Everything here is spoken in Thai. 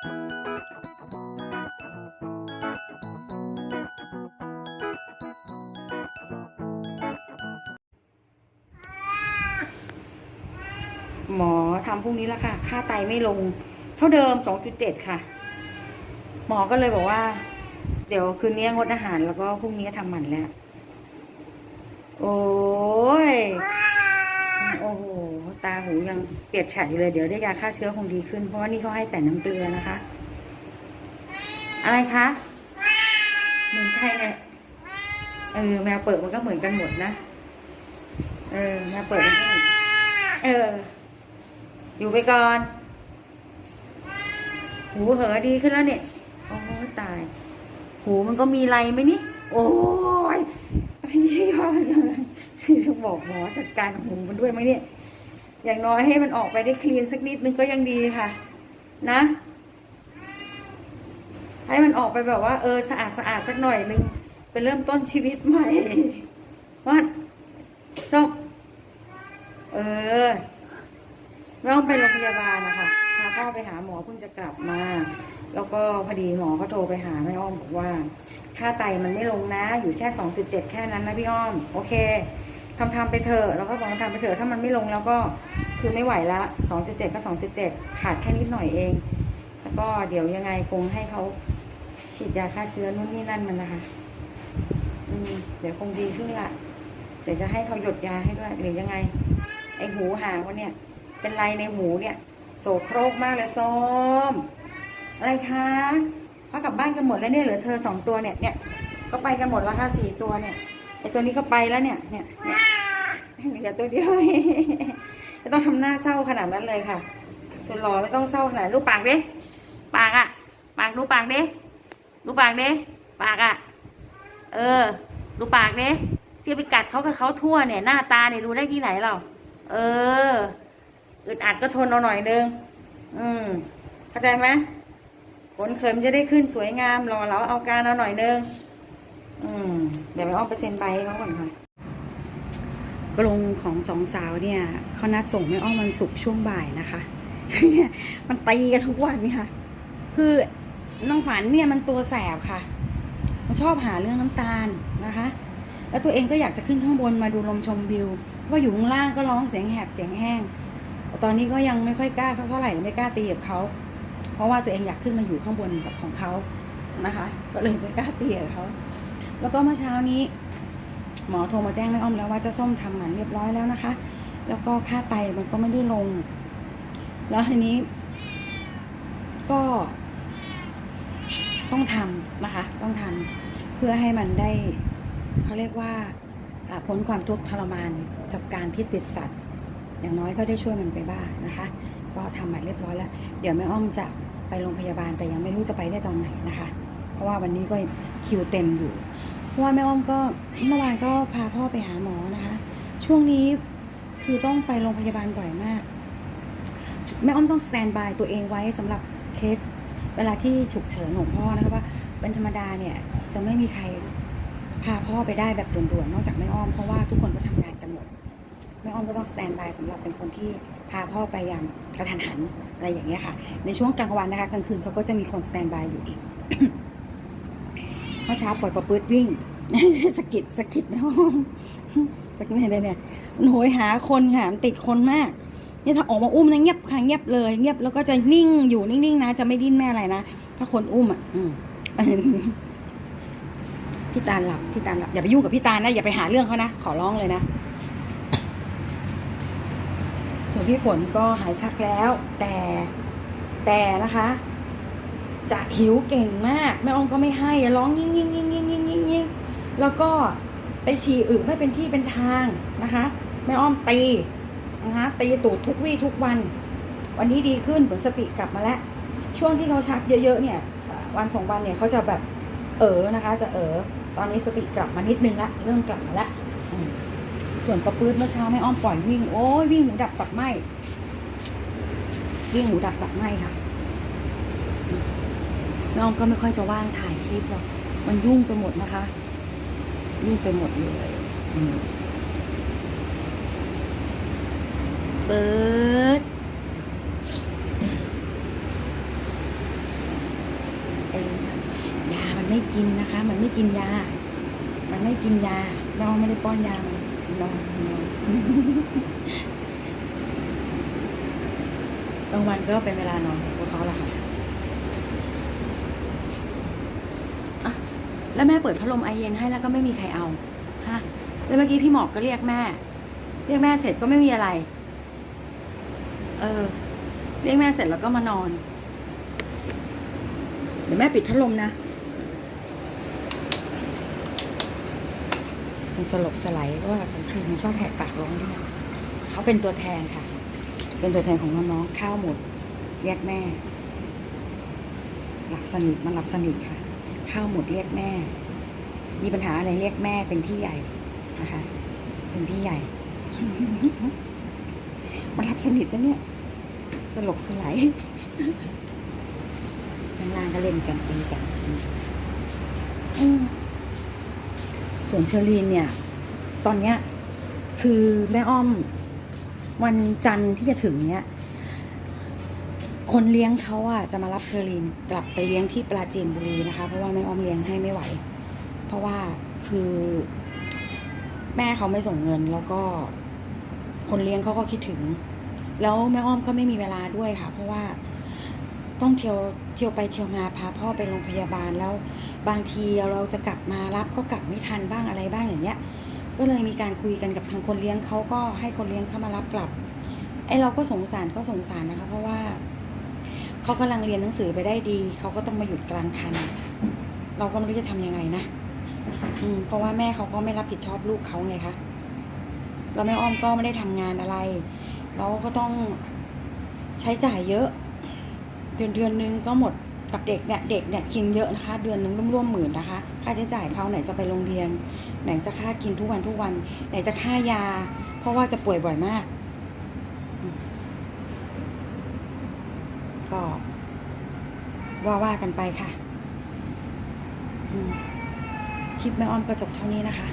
หมอทำพรุ่งนี้แล้วค่ะ ค่าไตไม่ลง เท่าเดิม 2.7 ค่ะ หมอก็เลยบอกว่า เดี๋ยวคืนนี้งดอาหารแล้วก็พรุ่งนี้ทำหมันแล้ว โอ้ย โอ้โห ตาหูยังเปียกฉัดอยู่เลย เดี๋ยวได้ยาฆ่าเชื้อคงดีขึ้น เพราะว่านี่เขาให้แต่น้ำเกลือนะคะ อะไรคะเหมือนใครเนี่ยเออแมวเปิดมันก็เหมือนกันหมดนะ เออแมวเปิดมันก็เหมือนเออ อยู่ไปก่อน หูเหอดีขึ้นแล้วเนี่ย โอ้ตาย หูมันก็มีไรไหมนี่ โอ้ยพี่ยอดเลย ที่จะบอกหมอจัดการหูมันด้วยไหมเนี่ย อย่างน้อยให้มันออกไปได้คลีนสักนิดนึงก็ยังดีค่ะ นะ ให้มันออกไปแบบว่าเออสะอาดสะอาดสักหน่อยนึงไปเริ่มต้นชีวิตใหม่วัดส้มเออไม่ต้องไปโรงพยาบาลนะคะพาพ่อไปหาหมอเพิ่งจะกลับมา แล้วก็พอดีหมอก็โทรไปหาแม่อ้อมบอกว่า ค่าไตมันไม่ลงนะ อยู่แค่สองจุดเจ็ดแค่นั้นนะพี่อ้อม โอเค ทำทำไปเถอะแล้วก็บอกว่าทำไปเถอะถ้ามันไม่ลงแล้วก็คือไม่ไหวละสองจุดเจ็ดก็สองจุดเจ็ดขาดแค่นิดหน่อยเอง แล้วก็เดี๋ยวยังไงคงให้เขาฉีดยาฆ่าเชื้อนู่นนี่นั่นมันนะคะ อืม เดี๋ยวคงดีขึ้นละเดี๋ยวจะให้เขาหยดยาให้ด้วยหรือยังไง ไอหูหางวันเนี่ย เป็นไรในหูเนี่ย โสโครกมากเลยส้มอะไรคะพากลับบ้านกันหมดแล้วเนี่ยเหลือเธอสองตัวเนี่ยเนี่ยก็ไปกันหมดแล้วค่ะสี่ตัวเนี่ย ไอตัวนี้ก็ไปแล้วเนี่ย เนี่ยเนี่ยเหลือตัวเดียวไม่ต้องทำหน้าเศร้าขนาดนั้นเลยค่ะส่วนหล่อไม่ต้องเศร้าขนาดรูปปากดิปากอะปากดูปปากดิดูปปากดิปากอะเออดูปากดิที่ไปกัดเขากับเขาทั่วเนี่ยหน้าตาเนี่ยดูได้ที่ไหนเราเอออึดอัดก็ทนเอาหน่อยนึงอืมเข้าใจไหมขนเขิมจะได้ขึ้นสวยงามรอเราเอาการเอาหน่อยนึง อืมเดี๋ยวไปอ้อมไปเซ็นใบให้เขาก่อนค่ะกรงของสองสาวเนี่ยเขานัดส่งแม่อ้อมวันศุกร์ช่วงบ่ายนะคะเนี่ยมันตีกันทุกวันนี่ค่ะ คือน้องฝันเนี่ยมันตัวแสบค่ะ มันชอบหาเรื่องน้ำตาลนะคะ แล้วตัวเองก็อยากจะขึ้นข้างบนมาดูลมชมวิวว่าอยู่ข้างล่างก็ร้องเสียงแหบเสียงแห้งแต่ตอนนี้ก็ยังไม่ค่อยกล้าสักเท่าไหร่ไม่กล้าตีกับเขา เพราะว่าตัวเองอยากขึ้นมาอยู่ข้างบนแบบของเขานะคะ ก็เลยไม่กล้าตีกับเขา แล้วก็เมื่อเช้านี้ หมอโทรมาแจ้งแม่อ้อมแล้วว่าเจ้าส้มทำหมันเรียบร้อยแล้วนะคะ แล้วก็ค่าไตมันก็ไม่ได้ลง แล้วทีนี้ ก็ต้องทำนะคะ ต้องทำเพื่อให้มันได้เขาเรียกว่าอ่าพ้นความทุกข์ทรมานกับการที่ติดสัตว์ อย่างน้อยก็ได้ช่วยมันไปบ้างนะคะ ก็ทำหมันเรียบร้อยแล้ว เดี๋ยวแม่อ้อมจะไปโรงพยาบาลแต่ยังไม่รู้จะไปได้ตอนไหนนะคะ เพราะว่าวันนี้ก็คิวเต็มอยู่ เพราะว่าแม่อ้อมก็เมื่อวานก็พาพ่อไปหาหมอนะคะ ช่วงนี้คือต้องไปโรงพยาบาลบ่อยมาก แม่อ้อมต้องสแตนบายตัวเองไว้สำหรับเคสเวลาที่ฉุกเฉินของพ่อนะคะว่าเป็นธรรมดาเนี่ยจะไม่มีใครพาพ่อไปได้แบบด่วนๆนอกจากแม่อ้อมเพราะว่าทุกคนก็ทำงานกันหมดแม่อ้อมก็ต้องสแตนบายสำหรับเป็นคนที่พาพ่อไปอย่างกระทันหันอะไรอย่างเงี้ยค่ะ ในช่วงกลางวันนะคะกลางคืนเขาก็จะมีคนสแตนบายอยู่อีก มื่อเช้าปล่อยประปืดวิ่งสะกิดสะกิดแม่อ้อมสักเนี่ยเนี่ยมันโหยหาคนค่ะมันติดคนมากเนี่ยถ้าออกมาอุ้มนะเงียบค่ะเงียบเลย เงียบแล้วก็จะนิ่งอยู่นิ่งๆนะจะไม่ดิ้นแม่อะไรนะถ้าคนอุ้มอะ อืมพี่ตาลหลับพี่ตาลหลับอย่าไปยุ่งกับพี่ตาลนะอย่าไปหาเรื่องเขานะขอร้องเลยนะส่วนพี่ฝนก็หายชักแล้ว แต่แต่นะคะ จะหิวเก่งมาก แม่อองก็ไม่ให้ร้องยิ่งยิ่งยิ่งยิ่งยิ่งยิ่งยิ่งแล้วก็ไปฉี่อึไม่เป็นที่เป็นทางนะคะ แม่อ้อมตีนะคะตีตูดทุกวี่ทุกวัน วันนี้ดีขึ้นเหมือนสติกลับมาแล้ว ช่วงที่เขาชักเยอะๆเนี่ย วันสองวันเนี่ยเขาจะแบบเออนะคะ จะเออตอนนี้สติกลับมานิดนึงละเริ่มกลับมาละส่วนประปื้ดเมื่อเช้าแม่อ้อมปล่อยวิ่งโอ้ยวิ่งหูดับตับไหมวิ่งหูดับตับไหมค่ะ น้องก็ไม่ค่อยจะว่างถ่ายคลิปหรอก มันยุ่งไปหมดนะคะ ยุ่งไปหมดเลยเปิดไอ้ยา มันไม่กินนะคะ มันไม่กินยา มันไม่กินยา น้องไม่ได้ป้อนยา มันนอนนอนกลางวันก็เป็นเวลานอนของเขาแหละค่ะ แล้วแม่เปิดพัดลมไอเย็นให้แล้วก็ไม่มีใครเอาฮะแล้วเมื่อกี้พี่หมอกก็เรียกแม่ เรียกแม่เสร็จก็ไม่มีอะไร เออ เรียกแม่เสร็จแล้วก็มานอน เดี๋ยวแม่ปิดพัดลมนะมันสลบสไลด์เพราะว่ากลางคืนมันชอบแหกปากร้องด้วยเขาเป็นตัวแทนค่ะ เป็นตัวแทนของน้องๆข้าวหมดเรียกแม่หลับสนิทมันหลับสนิทค่ะ ข้าวหมดเรียกแม่ มีปัญหาอะไรเรียกแม่เป็นพี่ใหญ่นะคะ เป็นพี่ใหญ่ มันหลับสนิทนะเนี่ย สลบสไลด์นานๆก็เล่นกันตีกันส่วนเชอรีนเนี่ย ตอนเนี้ย คือแม่อ้อม วันจันทร์ที่จะถึงเนี้ย คนเลี้ยงเขาอะจะมารับเชอรีนกลับไปเลี้ยงที่ปราจีนบุรีนะคะ เพราะว่าแม่อ้อมเลี้ยงให้ไม่ไหว เพราะว่าคือ แม่เขาไม่ส่งเงินแล้วก็ คนเลี้ยงเขาก็คิดถึง แล้วแม่อ้อมก็ไม่มีเวลาด้วยค่ะ เพราะว่าต้องเที่ยวเที่ยวไปเที่ยวมาพาพ่อไปโรงพยาบาลแล้ว บางทีเราจะกลับมารับก็กลับไม่ทันบ้างอะไรบ้างอย่างเงี้ย ก็เลยมีการคุยกันกับทางคนเลี้ยงเขาก็ให้คนเลี้ยงเข้ามารับกลับไอเราก็สงสารก็สงสารนะคะ เพราะว่า เขากำลังเรียนหนังสือไปได้ดี เขาก็ต้องมาหยุดกลางคัน เราก็ไม่รู้จะทำยังไงนะอืมเพราะว่าแม่เขาก็ไม่รับผิดชอบลูกเขาไงคะแล้วแม่อ้อมก็ไม่ได้ทำงานอะไรเราก็ต้องใช้จ่ายเยอะ เดือนเดือนนึงก็หมดกับเด็กเนี่ยเด็กเนี่ยกินเยอะนะคะ เดือนนึงร่วมๆหมื่นนะคะ ค่าใช้จ่ายเขาไหนจะไปโรงเรียน ไหนจะค่ากินทุกวันทุกวัน ไหนจะค่ายา เพราะว่าจะป่วยบ่อยมาก ก็ว่าว่ากันไปค่ะ คลิปแม่อ้อมก็จบเท่านี้นะคะ